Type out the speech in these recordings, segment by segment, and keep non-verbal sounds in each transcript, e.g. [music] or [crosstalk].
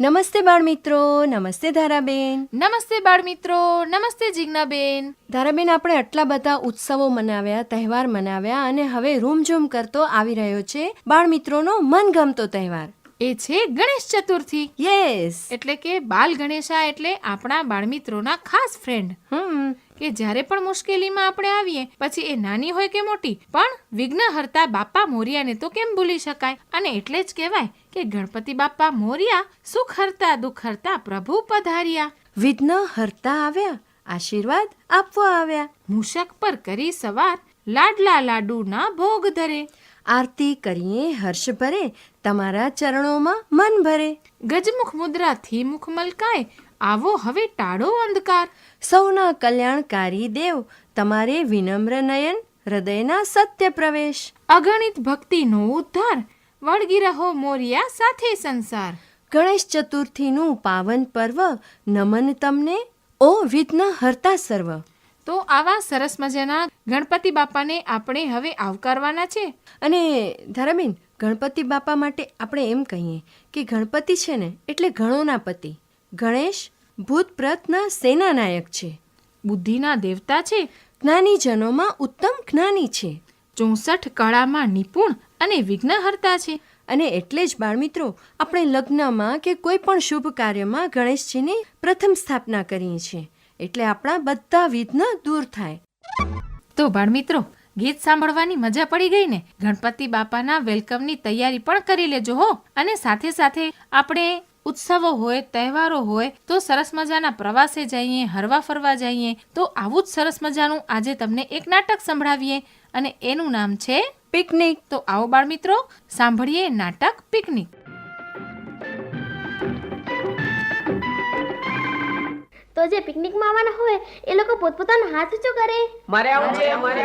નમસ્તે બાળ મિત્રો નમસ્તે ધારાબેન. નમસ્તે બાળમિત્રો નમસ્તે જિજ્ઞાબેન. ધારાબેન આપણે આટલા બધા ઉત્સવો મનાવ્યા તહેવાર મનાવ્યા અને હવે રૂમઝૂમ કરતો આવી રહ્યો છે બાળમિત્રોનો મનગમતો તહેવાર. એ છે ગણેશ ચતુર્થી. યસ એટલે કે બાલ ગણેશા એટલે આપણા બાળમિત્રોના ખાસ ફ્રેન્ડ હમ. કે જ્યારે પણ મુશ્કેલીમાં આપણે આવીએ પછી એ નાની હોય કે મોટી પણ વિઘ્નહર્તા બાપા મોરિયાને તો કેમ ભૂલી શકાય? અને એટલે જ કહેવાય કે ગણપતિ બાપા મોરિયા સુખ હરતા દુઃખ હરતા પ્રભુ પધાર્યા. વિઘ્ન હરતા આવ્યા આશીર્વાદ આપવા આવ્યા. મૂષક પર કરી સવાર લાડલા લાડુના ભોગ ધરે. આરતી કરીએ હર્ષ ભરે તમારા ચરણોમાં મન ભરે. ગજમુખ મુદ્રાથી મુખ મલકાય આવો હવે ટાળો અંધકાર. સૌના કલ્યાણકારી દેવ તમારે વિનમ્ર નયન હૃદયના સત્ય પ્રવેશ. અગણિત ભક્તિનો ઉદ્ધાર વળગી રહો મોરિયા સાથે સંસાર. ગણેશ ચતુર્થીનું પાવન પર્વ નમન તમને ઓ વિઘ્ન હરતા સર્વ. તો આવા સરસ મજાના ગણપતિ બાપાને આપણે હવે આવકારવાના છે. અને ધારાબેન ગણપતિ બાપા માટે આપણે એમ કહીએ કે ગણપતિ છે ને એટલે ગણોના પતિ. ગણેશ ભૂતપ્રતના સેનાનાયક છે. બુદ્ધિના દેવતા છે. જ્ઞાનીજનોમાં ઉત્તમ જ્ઞાની છે. ચોસઠ કળામાં નિપુણ અને વિઘ્નહર્તા છે. અને એટલે જ બાળમિત્રો આપણે લગ્નમાં કે કોઈ પણ શુભ કાર્યમાં ગણેશજીની પ્રથમ સ્થાપના કરીએ છીએ. એટલે આપણા બધા વિઘ્ન દૂર થાય. તો બાળમિત્રો ગીત સાંભળવાની મજા પડી ગઈ ને? ગણપતિ બાપાના વેલકમની તૈયારી પણ કરી લેજો હો. અને સાથે સાથે આપણે ઉત્સવો હોય તહેવારો હોય તો સરસ મજાના પ્રવાસે જઈએ હરવા ફરવા જઈએ તો આવું જ સરસ મજાનું આજે તમને એક નાટક સંભળાવીએ અને એનું નામ છે પિકનિક. તો આવો બાળમિત્રો સાંભળીએ નાટક પિકનિક. તો જે પિકનિકમાં આવવાના હોય એ લોકો પોતપોતાનો હાથ ઊંચો કરે. મારે આવું છે મારે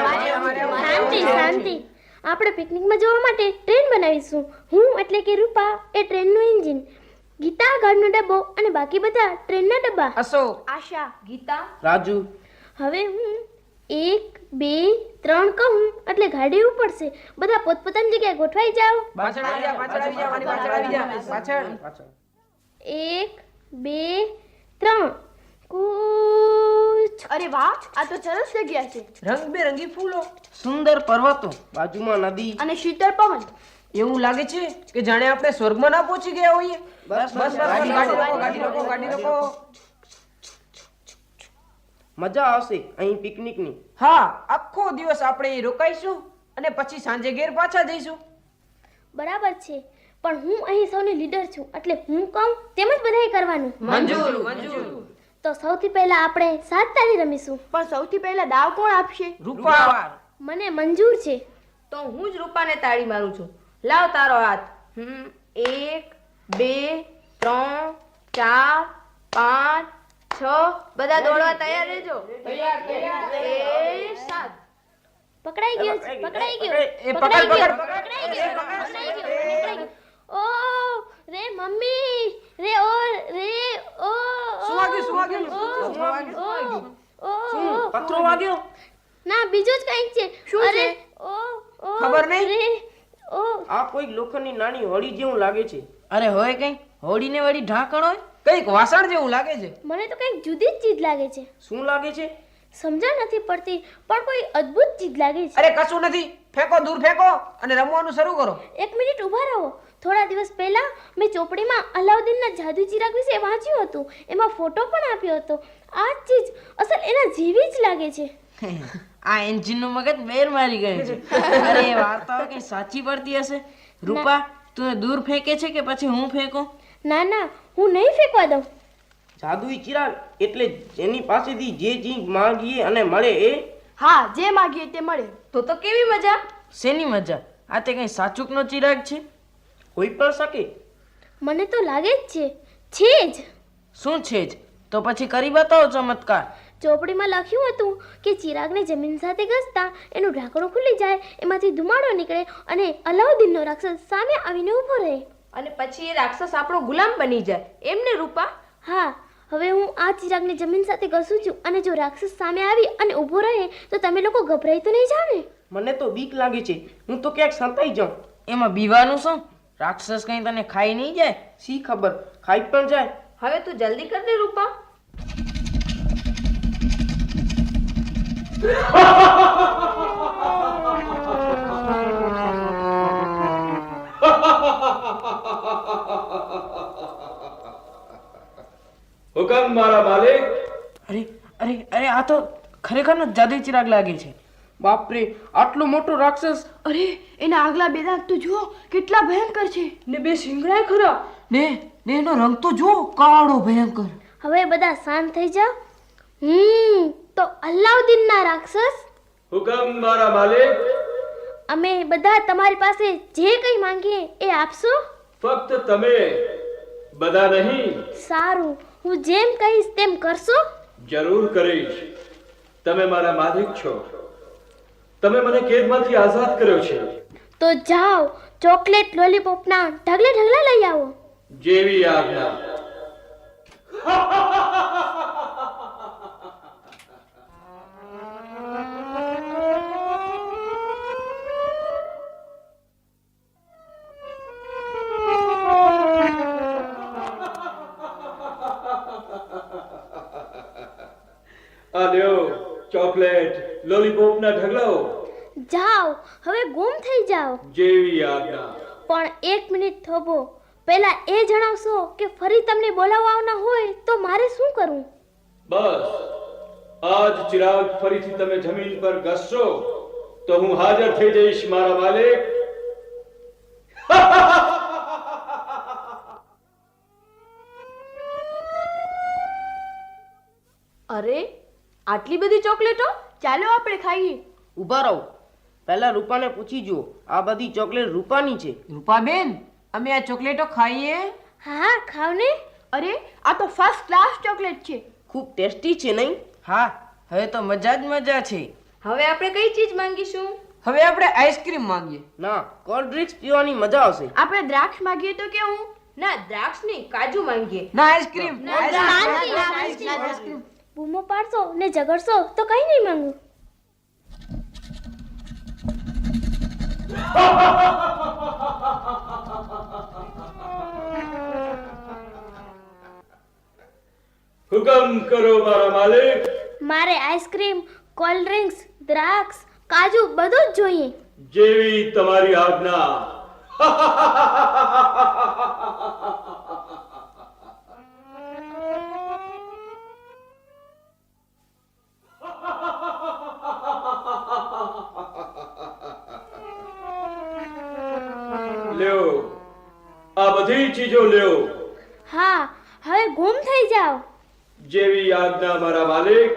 શાંતિ શાંતિ. આપણે પિકનિકમાં જવા માટે ટ્રેન બનાવીશું. હું એટલે કે રૂપા એ ટ્રેનનું એન્જિન. ગીતા ગાડીનો ડબ્બો અને બાકી બધા ટ્રેનના ડબ્બા. અશોક આશા ગીતા. રાજુ. હવે હું એક બે ત્રણ કહું એટલે ગાડી ઉપડશે. બધા પોતપોતાની જગ્યાએ ગોઠવાઈ જાઓ. પાછળ આવી જા પાછળ આવી જા પાછળ આવી જા પાછળ. પાછળ. એક બે ત્રણ. કૂચ. અરે વાહ આ તો સરસ જગ્યા છે. રંગબેરંગી ફૂલો. સુંદર પર્વતો. બાજુમાં નદી. અને શીતળ પવન. એવું લાગે છે કે જાણે આપણે સ્વર્ગમાં ના પહોંચી ગયા હોઈએ? બસ બસ ગાડી ગાડી રોકો ગાડી રોકો ગાડી રોકો. મજા આવશે અહીં પિકનિકની. હા આખો દિવસ આપણે રોકાઈશું અને પછી સાંજે ઘેર પાછા જઈશું. બરાબર છે પણ હું અહીં સૌની લીડર છું એટલે હું કહું તેમ જ બધાએ કરવાનું. મંજૂર મંજૂર. તો સૌથી પહેલા આપણે સાત તાળી રમીશું. પણ સૌથી પહેલા દાવ કોણ આપશે? રૂપા મને મંજૂર છે. તો હું જ રૂપાને તાળી મારું છું. લાવ તારો હાથ. હમ એક બે ત્રણ ચાર પાંચ છ. બધા દોડવા તૈયાર રહેજો. એ સાત. પકડાઈ ગયો પકડાઈ ગયો. એ પકડાઈ પકડ, ગયો. પકડ, પકડાઈ ગયો. પકડાઈ ગયો. પકડાઈ ગયો. ઓ રે મમ્મી રે ઓ રે ઓ શું વાગ્યું, શું વાગ્યું? ઓ, શું વાગ્યું, ઓ, ઓ, ઓ. પથરો વાગ્યો? ના બીજું જ કંઈક છે. શું અરે છે? ઓ ઓ ખબર નહીં? આ કોઈ લોખંડની નાની હોળી જેવું લાગે છે. અરે હોય કઈ? હોડીને વળી ઢાંકણ હોય? કંઈક વાસણ જેવું લાગે છે. મને તો કંઈક જુદી જ ચીજ લાગે છે. શું લાગે છે? સમજણ નથી પડતી પણ કોઈ અદ્ભુત ચીજ લાગે છે. અરે કશું નથી. ફેંકો દૂર ફેંકો અને રમવાનું શરૂ કરો. એક મિનિટ ઊભા રહો. થોડા દિવસ પહેલા મેં ચોપડીમાં અલાઉદ્દીનના જાદુ ચિરાગ વિશે વાંચ્યું હતું. એમાં ફોટો પણ આપ્યો હતો. આ ચીજ અસલ એના જેવી જ લાગે છે. [laughs] આ એન્જિનનું મગજ બેર મારી ગયું છે. [laughs] અરે એ વાર્તાઓ કઈ સાચી પડતી હશે? રૂપા તું એ દૂર ફેંકે છે કે પછી હું ફેંકું? ના ના હું નહીં ફેંકવા દઉં. જાદુઈ ચિરાગ એટલે જેની પાસેથી જે ચીજ માંગીએ અને મળે એ? હા જે માંગીએ તે મળે. તો તો કેવી મજા? શેની મજા? આ તે કઈ સાચુકનો ચિરાગ છે? કોઈ પણ શકે. મને તો લાગે જ છે. છે જ શું છે જ તો પછી કરી બતાવો ચમત્કાર. ચોપડીમાં લખ્યું હતું કે ચિરાગને જમીન સાથે ઘસતા એનું ઢાંકણું ખુલી જાય એમાંથી ધુમાડો નીકળે અને અલાઉદ્દીનનો રાક્ષસ સામે આવીને ઊભો રહે. અને પછી એ રાક્ષસ આપણો ગુલામ બની જાય. એમને રૂપા? હા હવે હું આ ચિરાગને જમીન સાથે ઘસું છું અને જો રાક્ષસ સામે આવી અને ઊભો રહે તો તમે લોકો ગભરાઈ તો નહીં જાવ ને? મને તો બીક લાગે છે. હું તો ક્યાંક સંતાઈ જાઉં. એમાં બીવાનું શું? રાક્ષસ કઈ તને ખાઈ નહીં જાય? શી ખબર? ખાઈ પણ જાય. હવે તું જલ્દી કર દે રૂપા. હુકમ મારા માલિક. અરે અરે અરે આ તો ખરેખરનો જાદુઈ ચિરાગ લાગે છે. બાપરે આટલો મોટો રાક્ષસ. અરે એના આગલા બે દાંત તો જુઓ કેટલા ભયંકર છે. ને બે સિંગડાય ખરા. ને ને એનો રંગ તો જુઓ કાળો ભયંકર. હવે બધા શાંત થઈ જાઓ. હમ. તો અલ્લાઉદ્દીનના રાક્ષસ? હુકમ મારા માલિક. અમે બધા તમારી પાસે જે કંઈ માંગીએ એ આપશો? ફક્ત તમે બધા નહીં. સારું હું જેમ કહીશ તેમ કરશો? જરૂર કરીશ. તમે મારા માલિક છો. તમે મને કેદમાંથી આઝાદ કર્યો છે. તો જાઓ ચોકલેટ લોલીપોપના ઢગલે ઢગલા લઈ આવો. જેવી આજ્ઞા. [laughs] આ લ્યો ચોકલેટ લોલીપોપના ઢગલાઓ જાઓ હવે ગુમ થઈ જાઓ. જેવી આજ્ઞા પણ એક મિનિટ થોભો. પહેલા એ જણાવશો કે ફરી તમને બોલાવવાના હોય તો મારે શું કરવું બસ. આજ ચિરાગ ફરીથી તમે જમીન પર ઘસશો તો હું હાજર થઈ જઈશ મારા માલિક. અરે આટલી બધી ચોકલેટો? ચાલો આપણે ખાઈએ. ઊભા રહો. પહેલા રૂપાને પૂછી જુઓ. આ બધી ચોકલેટ રૂપાની છે. રૂપાબેન અમે આ ચોકલેટો ખાઈએ? હા ખાવ ને. અરે આ તો ફર્સ્ટ ક્લાસ ચોકલેટ છે. ખૂબ ટેસ્ટી છે નહીં? હા હવે તો મજા જ મજા છે. હવે આપણે કઈ ચીજ માંગીશું? હવે આપણે આઈસ્ક્રીમ માંગીએ. ના કોલ્ડ ડ્રિંક્સ પીવાની મજા આવશે. આપણે દ્રાક્ષ માંગીએ તો કેવું? ના દ્રાક્ષ નહીં કાજુ માંગીએ. ના આઈસ્ક્રીમ બૂમો પાડશો ને ઝઘડશો તો કઈ નહીં માંગુ. હુકમ કરો મારા માલિક. મારે આઈસ્ક્રીમ કોલ્ડ ડ્રિંક્સ દ્રાક્ષ કાજુ બધું જ જોઈએ. જેવી તમારી આજ્ઞા [laughs] લ્યો આ બધી ચીજો લ્યો હા હવે ગુમ થઈ જાઓ. જેવી આજ્ઞા મારા માલિક.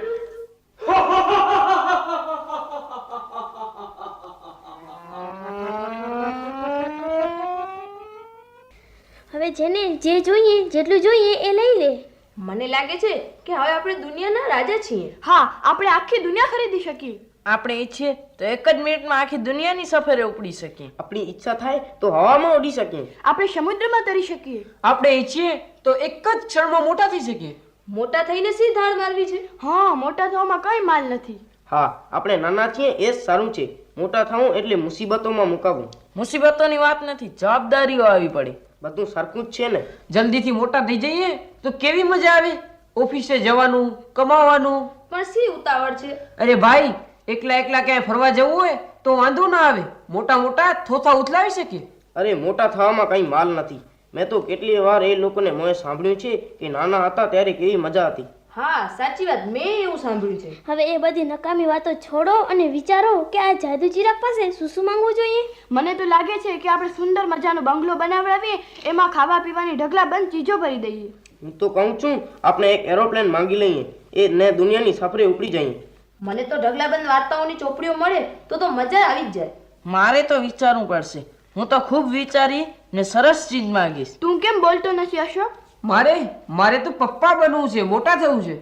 હવે જેને જે જોઈએ જેટલું જોઈએ એ લઈ લે. મને લાગે છે કે હવે આપણે દુનિયાના રાજા છીએ. હા આપણે આખી દુનિયા ખરીદી શકીએ. આપણે ઈચ્છીએ તો એક જ મિનિટમાં આખી દુનિયાની સફરે ઉપડી શકીએ. આપણી ઈચ્છા થાય તો હવામાં ઉડી શકીએ. આપણે સમુદ્રમાં તરી શકીએ. આપણે ઈચ્છીએ તો એક જ ક્ષણમાં મોટા થઈ શકીએ. મોટા થઈને સી ધાર મારવી છે? હા મોટા થવામાં કઈ માલ નથી. હા આપણે નાના છીએ એ સારું છે. મોટા થવું એટલે મુસીબતોમાં મુકાવવું મુસીબતોની વાત નથી જવાબદારીઓ આવી પડે. બધું સરખું જ છે ને. જલ્દીથી મોટા થઈ જઈએ તો કેવી મજા આવે? ઓફિસે જવાનું કમાવાનું. પણ સી ઉતાવળ છે? અરે ભાઈ એકલા એકલા ક્યાંય ફરવા જવું હોય તો વાંધો ના આવે. મોટા મોટા થોથા ઉથલાવી શકીએ. અરે મોટા થવામાં કંઈ માલ નથી. મેં તો કેટલી વાર એ લોકોને મોએ સાંભળ્યું છે કે નાના હતા ત્યારે કેવી મજા હતી. હા સાચી વાત. મેં એવું સાંભળ્યું છે. હવે એ બધી નકામી વાતો છોડો અને વિચારો કે આ જાદુ ચિરાગ પાસે શું શું માંગવું જોઈએ? મને તો લાગે છે કે આપણે સુંદર મજાનો બંગલો બનાવડાવીએ એમાં ખાવા પીવાની ઢગલા બંધ ચીજો ભરી દઈએ. હું તો કહું છું આપણે એક એરોપ્લેન માંગી લઈએ. એ ને દુનિયાની સફરે ઉપડી જઈએ મને તો ઢગલાબંધ વાર્તાઓની ચોપડીઓ મળે તો તો મજા આવી જ જાય. મારે તો વિચારવું પડશે. હું તો ખૂબ વિચારી ને સરસ ચીજ માંગીશ. તું કેમ બોલતો નથી અશોક? મારે? મારે તો પપ્પા બનવું છે મોટા થવું છે.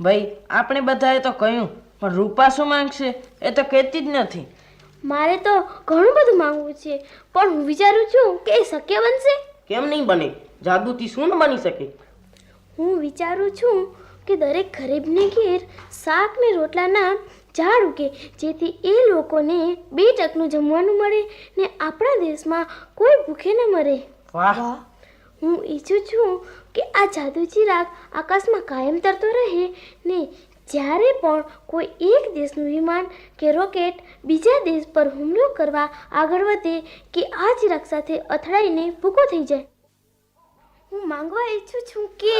ભાઈ આપણે બધાએ તો કહ્યું પણ રૂપા શું માંગશે? એ તો કહેતી જ નથી. મારે તો ઘણું બધું માંગવું છે પણ હું વિચારું છું કે એ શક્ય બનશે? કેમ નહીં બને? જાદુથી શું ન બની શકે? હું વિચારું છું કે દરેક ગરીબને ઘેર શાક ને રોટલાના ઝાડ ઉગે જેથી એ લોકોને બે ટકનું જમવાનું મળે ને આપણા દેશમાં કોઈ ભૂખે ન મરે. વાહ. હું ઈચ્છું છું કે આ જાદુ ચિરાગ આકાશમાં કાયમ તરતો રહે ને જ્યારે પણ કોઈ એક દેશનું વિમાન કે રોકેટ બીજા દેશ પર હુમલો કરવા આગળ વધે કે આ ચિરાગ સાથે અથડાઈને ભૂકો થઈ જાય. હું માંગવા ઈચ્છું છું કે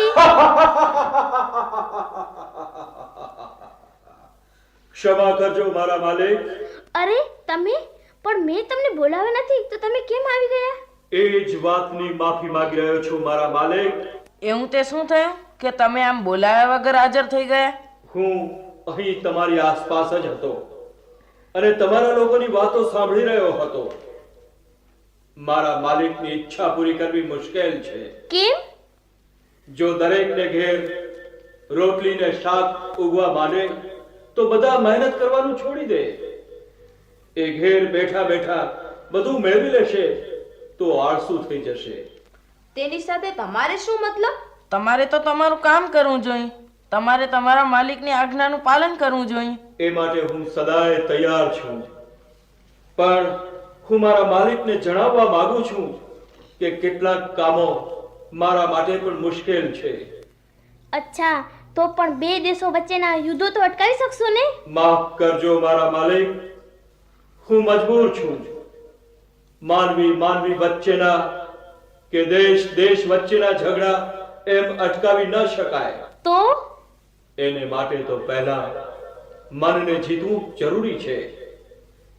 ક્ષમા કરજો મારા માલિક. અરે તમે? પણ મેં તમને બોલાવ્યા નથી તો તમે કેમ આવી ગયા? એ જ વાતની માફી માંગી રહ્યો છું મારા માલિક. એવું તે શું થયું? કે તમે આમ બોલાવ્યા વગર હાજર થઈ ગયા? હું અહીં તમારી આસપાસ જ હતો. અને તમારા લોકોની વાતો સાંભળી રહ્યો હતો. મારા માલિકની ઈચ્છા પૂરી કરવી મુશ્કેલ છે. કેમ? જો દરેકને ઘેર રોટલીને શાક ઉગવા માને તો બધા મહેનત કરવાનું છોડી દે. એ ઘેર બેઠા બેઠા બધું મેળવી લેશે તો આળસુ થઈ જશે. તેની સાથે તમારે શું મતલબ? તમારે તો તમારું કામ કરવું જોઈએ. તમારે તમારા માલિકની આજ્ઞાનું પાલન કરવું જોઈએ. એ માટે હું સદાય તૈયાર છું. પણ હું મારા માલિકને જણાવવા માંગુ છું કે કેટલાક કામો મારા માટે પણ મુશ્કેલ છે. અચ્છા તો પણ બે દેશો વચ્ચેના યુદ્ધો તો અટકાવી શકશો ને? માફ કરજો મારા માલિક હું મજબૂર છું. માનવી માનવી વચ્ચેના કે દેશ દેશ વચ્ચેના ઝઘડા એમ અટકાવી ન શકાય. તો? એને માટે તો પહેલા મનને જીતવું જરૂરી છે.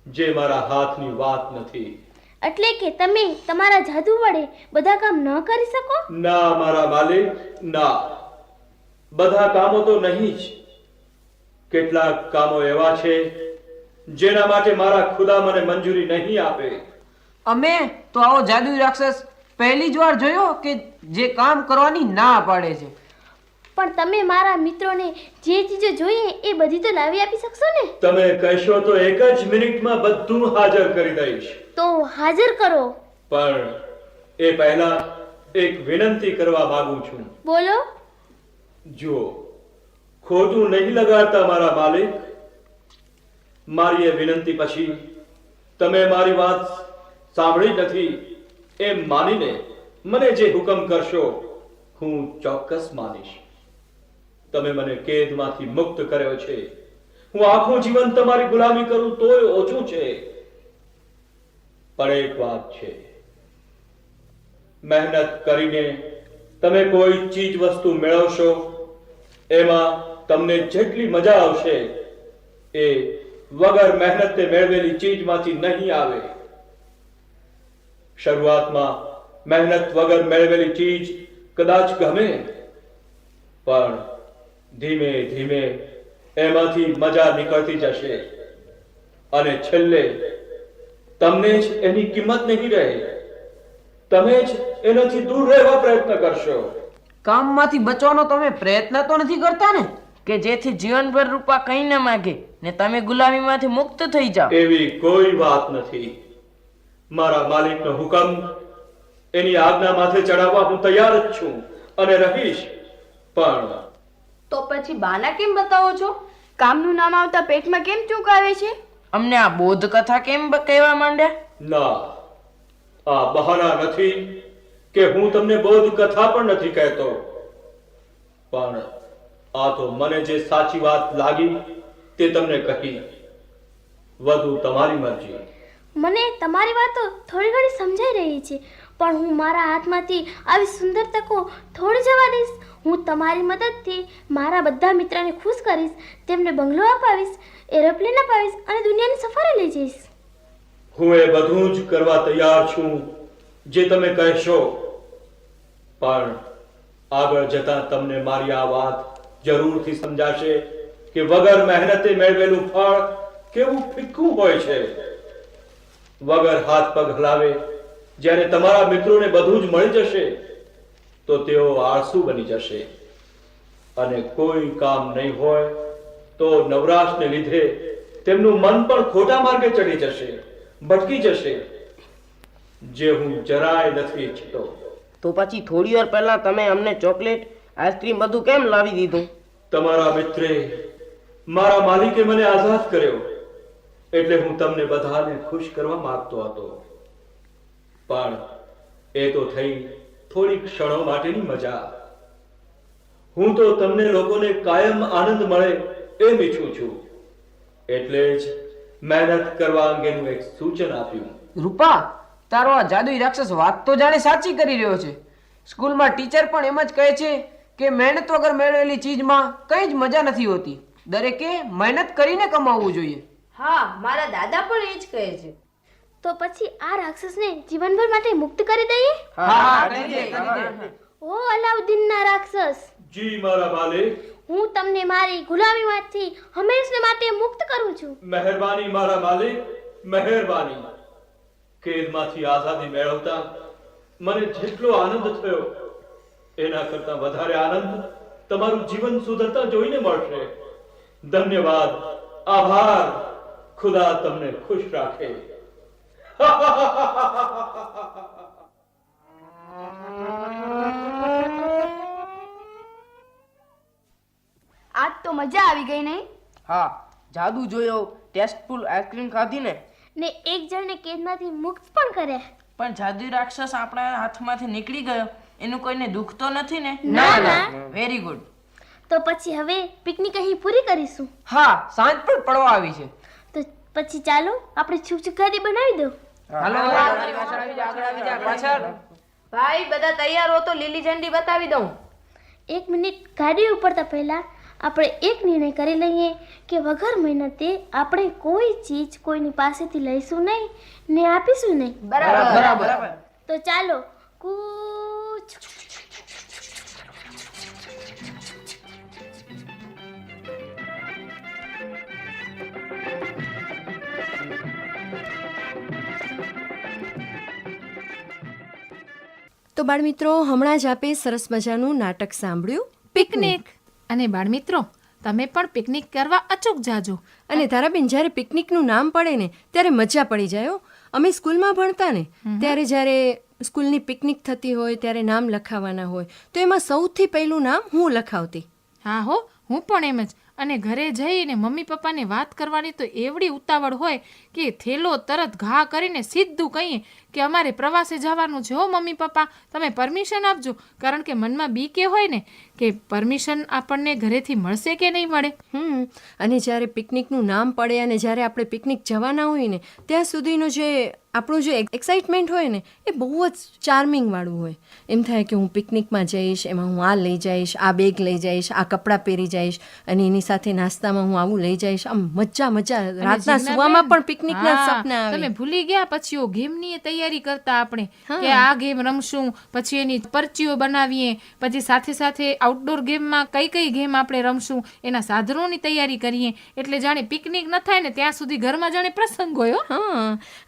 જે મારા હાથની વાત નથી. એટલે કે તમે તમારા જાદુ વડે બધા કામ ન કરી શકો? ના મારા માલિક ના. બધા કામો તો નહીં જ. કેટલાક કામો એવા છે જેના માટે મારા ખુદા મને મંજૂરી નહીં આપે. અમે તો આવો જાદુ રાક્ષસ પહેલી જ વાર જોયો કે જે કામ કરવાની ના પાડે છે. પણ તમે મારા મિત્રોને જે ચીજો જોઈએ એ બધી તો લાવી આપી શકશો ને? તમે કહેશો તો એક જ મિનિટમાં બધું હાજર કરી દઈશ. તો હાજર કરો. પણ એ પહેલા એક વિનંતી કરવા માંગુ છું. બોલો. જુઓ ખોટું નહીં લગાડતા મારા માલિક. મારી એ વિનંતી પછી તમે મારી વાત સાંભળી નથી એમ માનીને મને જે હુકમ કરશો હું ચોક્કસ માનીશ. તમે મને કેદમાંથી મુક્ત કર્યો છે. હું આખું જીવન તમારી ગુલામી કરું તોય ઓછું છે. પણ એક વાત છે. મહેનત કરીને તમે કોઈ ચીજ વસ્તુ મેળવશો, એમાં તમને જેટલી મજા આવશે, એ વગર મહેનતે મેળવેલી ચીજમાંથી નહીં આવે. શરૂઆતમાં મહેનત વગર મેળવેલી ચીજ કદાચ ગમે, પણ ધીમે ધીમે એમાંથી મજા નીકળતી જશે. અને છેલ્લે તમને જ એની કિંમત નહીં રહે. તમે જ એનાથી દૂર રહેવા પ્રયત્ન કરશો. કામમાંથી બચવાનો તમે પ્રયત્ન તો નથી કરતા ને? કે જેથી જીવનભર રૂપા કંઈ ન માગે ને તમે ગુલામીમાંથી મુક્ત થઈ જાઓ. એવી કોઈ વાત નથી. મારા માલિકનો હુકમ એની આજ્ઞા માથે ચડાવવા હું તૈયાર જ છું અને રહીશ. પણ તો પછી બાના કેમ બતાવો છો? કામનું નામ આવતા પેટમાં કેમ ચૂકાવે છે? અમને આ બોધ કથા કેમ કહેવા માંડ્યા? ના આ બહાના નથી કે હું તમને બોધ કથા પણ નથી કહેતો. પણ આ તો મને જે સાચી વાત લાગી તે તમને કહી. વધુ તમારી મરજી. મને તમારી વાતો થોડી ઘણી સમજાઈ રહી છે. પણ હું મારા હાથમાંથી આવી સુંદર તકો થોડી જવા દઈશ. હું તમારી મદદથી મારા બધા મિત્રને ખુશ કરીશ, તેમને બંગલો અપાવીશ, એરોપ્લેન અપાવીશ અને દુનિયાની સફરે લઈ જઈશ. હું એ બધું જ કરવા તૈયાર છું, જે તમે કહેશો. પણ આગળ જતા તમને મારી આ વાત જરૂરથી સમજાશે કે વગર મહેનતે મેળવેલું ફળ કેવું ફિક્કું હોય છે. વગર હાથ પગ હલાવે જ્યારે તમારા મિત્રોને બધું જ મળી જશે તો તેઓ આળસુ બની જશે. અને કોઈ કામ નહીં હોય તો નવરાશને લીધે તેમનું મન પણ ખોટા માર્ગે ચડી જશે ભટકી જશે. જે હું જરાય નથી ઈચ્છતો. તો પછી થોડી વાર પહેલા તમે અમને ચોકલેટ આઈસ્ક્રીમ બધું કેમ લાવી દીધું? તમારા મિત્રે મારા માલિકે મને આઝાદ કર્યો. એટલે હું તમને બધાને ખુશ કરવા માંગતો હતો. પણ એ તો થઈ થોડી ક્ષણો માટેની મજા. હું તો તમને લોકોને કાયમ આનંદ મળે એમ ઈચ્છું છું. એટલે જ મહેનત કરવા અંગેનું એક સૂચન આપ્યું. રૂપા તારો આ જાદુઈ રાક્ષસ વાત તો જાણે સાચી કરી રહ્યો છે. સ્કૂલમાં ટીચર પણ એમ જ કહે છે કે મહેનત વગર મેળવેલી ચીજમાં કંઈ જ મજા નથી હોતી. દરેકે મહેનત કરીને કમાવવું જોઈએ. હા મારા દાદા પણ એ જ કહે છે. તો પછી આ રાક્ષસને જીવનભર માટે મુક્ત કરી દઈએ? હા કરી દે, કરી દે. ઓ અલાઉદ્દીનના રાક્ષસ. જી મારા માલિક હું તમને મારી ગુલામીમાંથી હંમેશને માટે મુક્ત કરું છું. મહેરબાની મારા માલિક મહેરબાની. કેદમાંથી આઝાદી મેળવતા મને જેટલો આનંદ થયો એના કરતા વધારે આનંદ તમારું જીવન સુધરતા જોઈને મળશે. ધન્યવાદ. આભાર. ખુદા તમને ખુશ રાખે. આજ તો મજા આવી ગઈ નહીં? હા જાદુ જોયો ટેસ્ટફુલ આઈસ્ક્રીમ ખાધી ને? ને એક જણને કેદમાંથી મુક્ત પણ કર્યા પણ જાદુ રાક્ષસ આપણા હાથમાંથી નીકળી ગયો એનું કોઈને દુખ તો નથી ને? ના ના વેરી ગુડ તો પછી હવે પિકનિક અહીં પૂરી કરીશું. હા સાંજ પણ પડવા આવી છે. તો પછી ચાલો આપણે છુકછુકાદી બનાવી દો હાલો પાછળ. ભાઈ બધા તૈયાર હો તો લીલી ઝંડી બતાવી દઉં. એક મિનિટ ગાડી ઉપડતા પહેલા આપણે એક નિર્ણય કરી લઈએ કે વગર મહેનતે આપણે કોઈ ચીજ કોઈની પાસેથી લઈશું નહીં ને આપીશું નહીં. બરાબર. બરાબર. તો ચાલો કૂચ તો બાળમિત્રો હમણાં જ આપે સરસ મજાનું નાટક સાંભળ્યું. પિકનિક. અને બાળમિત્રો તમે પણ પિકનિક કરવા અચૂક જાજો. અને તારાબેન જ્યારે પિકનિકનું નામ પડે ને ત્યારે મજા પડી જાય. અમે સ્કૂલમાં ભણતા ને ત્યારે જ્યારે સ્કૂલની પિકનિક થતી હોય ત્યારે નામ લખાવવાના હોય તો એમાં સૌથી પહેલું નામ હું લખાવતી. હા હો હું પણ એમ જ. અને ઘરે જઈને મમ્મી પપ્પાને વાત કરવાની તો એવડી ઉતાવળ હોય કે થેલો તરત ઘા કરીને સીધું કહીએ કે અમારે પ્રવાસે જવાનું છે. હો મમ્મી પપ્પા તમે પરમિશન આપજો. કારણ કે મનમાં બી કે હોય ને કે પરમિશન આપણને ઘરેથી મળશે કે નહીં મળે? હમ અને જ્યારે પિકનિકનું નામ પડે અને જ્યારે આપણે પિકનિક જવાના હોય ને ત્યાં સુધીનો જે આપણું જે એક્સાઇટમેન્ટ હોય ને એ બહુ જ ચાર્મિંગ વાળું હોય. એમ થાય કે હું પિકનિકમાં જઈશ એમાં હું આ લઈ જઈશ આ બેગ લઈ જઈશ આ કપડાં પહેરી જઈશ અને એની સાથે નાસ્તામાં હું આવું લઈ જઈશ. આમ મજા મજા રાતના સુવામાં પણ પિકનિકના સપના આવે. તમે ભૂલી ગયા પછી ઓ ગેમની તૈયારી કરતા આપણે કે આ ગેમ રમશું પછી એની પરચીઓ બનાવીએ પછી સાથે સાથે આઉટડોર ગેમમાં કઈ કઈ ગેમ આપણે રમશું એના સાધનોની તૈયારી કરીએ. એટલે જાણે પિકનિક ન થાય ને ત્યાં સુધી ઘરમાં જાણે પ્રસંગ હોય હો.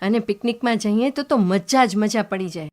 અને પિકનિકમાં જઈએ તો તો મજા જ મજા પડી જાય.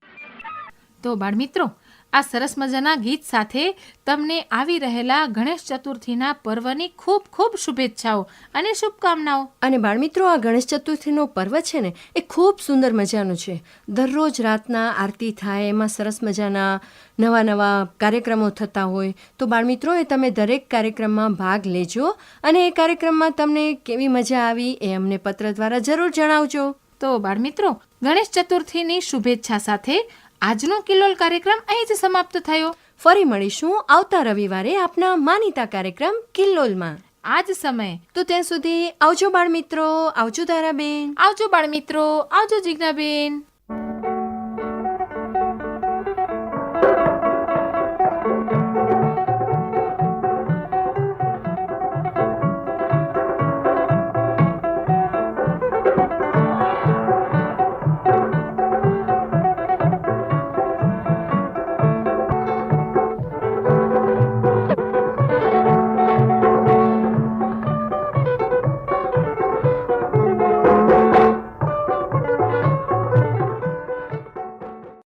તો બાળમિત્રો આ સરસ મજાના ગીત સાથે તમને આવી રહેલા ગણેશ ચતુર્થીના પર્વની ખૂબ ખૂબ શુભેચ્છાઓ અને શુભકામનાઓ. અને બાળમિત્રો આ ગણેશ ચતુર્થીનો પર્વ છે ને એ ખૂબ સુંદર મજાનું છે. દરરોજ રાતના આરતી થાય એમાં સરસ મજાના નવા નવા કાર્યક્રમો થતા હોય તો બાળમિત્રો એ તમે દરેક કાર્યક્રમમાં ભાગ લેજો અને એ કાર્યક્રમમાં તમને કેવી મજા આવી એ અમને પત્ર દ્વારા જરૂર જણાવજો. તો બાળમિત્રો ગણેશ ચતુર્થીની શુભેચ્છા સાથે આજનો કિલોલ કાર્યક્રમ અહીં જ સમાપ્ત થયો. ફરી મળીશું આવતા રવિવારે આપના માનીતા કાર્યક્રમ કિલ્લોલમાં. આ જ સમયે. તો ત્યાં સુધી આવજો બાળ મિત્રો આવજો તારાબેન આવજો બાળ મિત્રો આવજો જિજ્ઞાબેન.